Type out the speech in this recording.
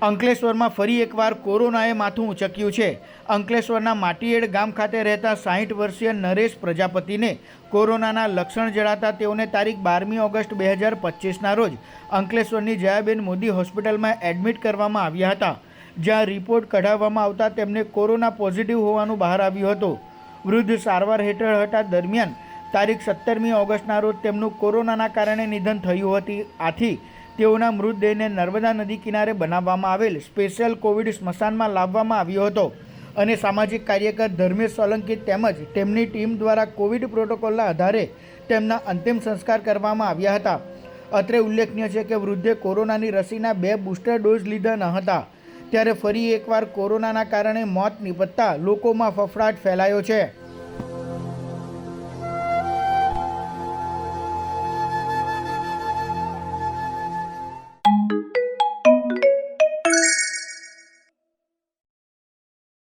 અંકલેશ્વરમાં ફરી એકવાર કોરોનાએ માથું ઉચક્યું છે. અંકલેશ્વરના માટીએડ ગામ ખાતે રહેતા સાહીઠ વર્ષીય નરેશ પ્રજાપતિને કોરોનાના લક્ષણ જણાતા તેઓને તારીખ બારમી ઓગસ્ટ બે હજાર પચીસના રોજ અંકલેશ્વરની જયાબેન મોદી હોસ્પિટલમાં એડમિટ કરવામાં આવ્યા હતા. જ્યાં રિપોર્ટ કઢાવવામાં આવતા તેમને કોરોના પોઝિટિવ હોવાનું બહાર આવ્યું હતું. વૃદ્ધ સારવાર હેઠળ હતા દરમિયાન તારીખ સત્તરમી ઓગસ્ટના રોજ તેમનું કોરોનાના કારણે નિધન થયું હતું. આથી તેઓના મૃતદેહને નર્મદા નદી કિનારે બનાવવામાં આવેલ સ્પેશિયલ કોવિડ સ્મશાનમાં લાવવામાં આવ્યો હતો. અને સામાજિક કાર્યકર ધર્મેશ સોલંકી તેમજ તેમની ટીમ દ્વારા કોવિડ પ્રોટોકોલના આધારે તેમના અંતિમ સંસ્કાર કરવામાં આવ્યા હતા. અત્રે ઉલ્લેખનીય છે કે વૃદ્ધે કોરોનાની રસીના બે બૂસ્ટર ડોઝ લીધા ન હતા. ત્યારે ફરી એકવાર કોરોનાના કારણે મોત નિપજતા લોકોમાં ફફડાટ ફેલાયો છે.